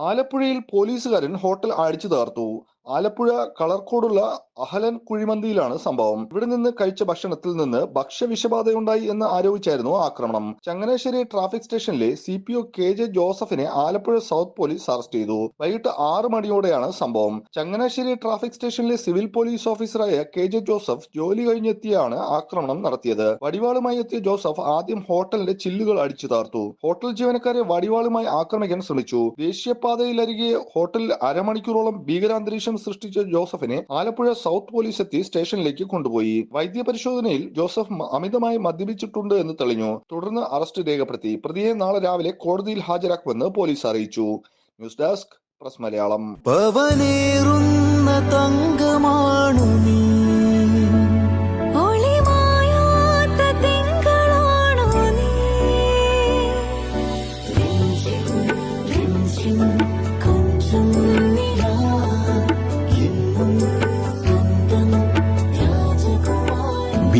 ആലപ്പുഴയിൽ പോലീസുകാരൻ ഹോട്ടൽ അടിച്ചു തകർത്തു. ആലപ്പുഴ കളർക്കോടുള്ള അഹലൻ കുഴിമന്തിയിലാണ് സംഭവം. ഇവിടെ നിന്ന് കഴിച്ച ഭക്ഷണത്തിൽ നിന്ന് ഭക്ഷ്യവിഷബാധയുണ്ടായി എന്ന് ആരോപിച്ചായിരുന്നു ആക്രമണം. ചങ്ങനാശ്ശേരി ട്രാഫിക് സ്റ്റേഷനിലെ C P O K J ജോസഫിനെ ആലപ്പുഴ സൗത്ത് പോലീസ് അറസ്റ്റ് ചെയ്തു. വൈകിട്ട് ആറ് മണിയോടെയാണ് സംഭവം. ചങ്ങനാശ്ശേരി ട്രാഫിക് സ്റ്റേഷനിലെ സിവിൽ പോലീസ് ഓഫീസറായ കെ ജെ ജോസഫ് ജോലി കഴിഞ്ഞെത്തിയാണ് ആക്രമണം നടത്തിയത്. വടിവാളുമായി എത്തിയ ജോസഫ് ആദ്യം ഹോട്ടലിന്റെ ചില്ലുകൾ അടിച്ചു താർത്തു ഹോട്ടൽ ജീവനക്കാരെ വടിവാളുമായി ആക്രമിക്കാൻ ശ്രമിച്ചു. ദേശീയപാതയിലരികെ ഹോട്ടലിൽ അരമണിക്കൂറോളം ഭീകരാന്തരീക്ഷം സൃഷ്ടിച്ച ജോസഫിനെ ആലപ്പുഴ സൗത്ത് പോലീസ് എത്തി സ്റ്റേഷനിലേക്ക് കൊണ്ടുപോയി. വൈദ്യപരിശോധനയിൽ ജോസഫ് അമിതമായി മദ്യപിച്ചിട്ടുണ്ട് എന്ന് തെളിഞ്ഞു. തുടർന്ന് അറസ്റ്റ് രേഖപ്പെടുത്തി. പ്രതിയെ നാളെ രാവിലെ കോടതിയിൽ ഹാജരാക്കുമെന്ന് പോലീസ് അറിയിച്ചു. News desk press Malayalam. നീ. ഒളിമായാത്ത തിങ്കളാണോ രാജകുമാരി